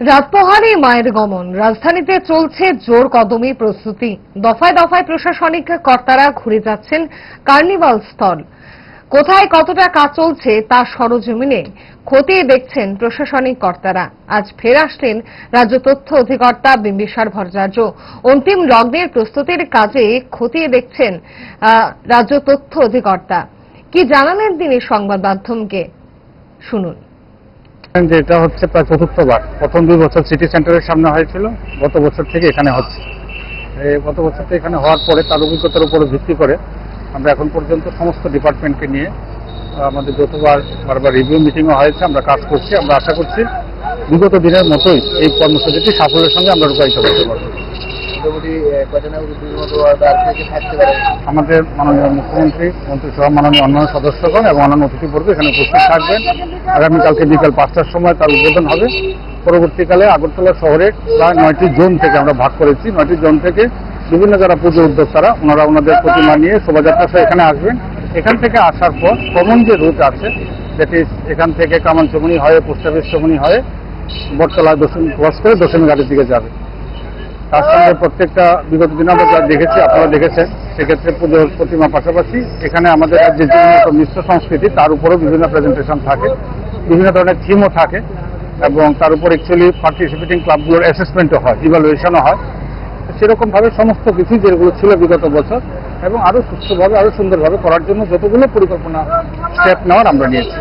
রাতপহারে মায়ের গমন। রাজধানীতে চলছে জোর কদমে প্রস্তুতি। দফায় দফায় প্রশাসনিক কর্তারা ঘুরে যাচ্ছেন কার্নিভাল স্থল কোথায় কতটা কাজ চলছে তা সরজমিনে খতিয়ে দেখছেন প্রশাসনিক কর্তারা। আজ ফের আসলেন রাজ্য তথ্য অধিকর্তা বিম্বিসার ভট্টাচার্য। অন্তিম লগ্নের প্রস্তুতির কাজে খতিয়ে দেখছেন রাজ্য তথ্য অধিকর্তা। কি জানালেন তিনি সংবাদ মাধ্যমকে? শুনুন। যে এটা হচ্ছে প্রায় চতুর্থবার প্রথম দুই বছর সিটি সেন্টারের সামনে হয়েছিল, গত বছর থেকে এখানে হচ্ছে। গত বছর থেকে এখানে হওয়ার পরে তার অভিজ্ঞতার উপরে ভিত্তি করে আমরা এখন পর্যন্ত সমস্ত ডিপার্টমেন্টকে নিয়ে আমাদের যতবার বারবার রিভিউ মিটিংও হয়েছে, আমরা কাজ করছি, আমরা আশা করছি বিগত দিনের মতোই এই কর্মসূচিটি সাফল্যের সঙ্গে আমরা রূপায়িত করতে পারব। আমাদের মাননীয় মুখ্যমন্ত্রী মন্ত্রিসভা মাননীয় অন্যান্য সদস্যগণ এবং অন্যান্য অতিথিবর্গ এখানে উপস্থিত থাকবেন। আগামীকালকে বিকাল পাঁচটার সময় তার উদ্বোধন হবে। পরবর্তীকালে আগরতলা শহরের প্রায় নয়টি জোন থেকে আমরা ভাগ করেছি। নয়টি জোন থেকে বিভিন্ন যারা পুজো উদ্যোক্তারা ওনারা ওনাদের প্রতিমা নিয়ে শোভাযাত্রা সহ এখানে আসবেন। এখান থেকে আসার পর কমন যে রুট আছে ইজ এখান থেকে কামানচমনি হয়ে পোস্ট অফিস চমনি হয়ে, বটতলা দশমী, ক্রস করে দশমী ঘাটের দিকে যাবে। তার সঙ্গে প্রত্যেকটা বিগত দিন আমরা যা দেখেছি, আপনারা দেখেছেন, সেক্ষেত্রে পুজোর প্রতিমা পাশাপাশি এখানে আমাদের যে জীবনত মিশ্র সংস্কৃতি, তার উপরেও বিভিন্ন প্রেজেন্টেশন থাকে, বিভিন্ন ধরনের থিমও থাকে, এবং তার উপর অ্যাকচুয়ালি পার্টিসিপেটিং ক্লাবগুলোর অ্যাসেসমেন্টও হয় ইভালুয়েশনও হয়। সেরকমভাবে সমস্ত কিছু যেগুলো ছিল বিগত বছর, এবং আরও সুস্থভাবে আরও সুন্দরভাবে করার জন্য যতগুলো পরিকল্পনা স্টেপ নেওয়ার আমরা নিয়েছি।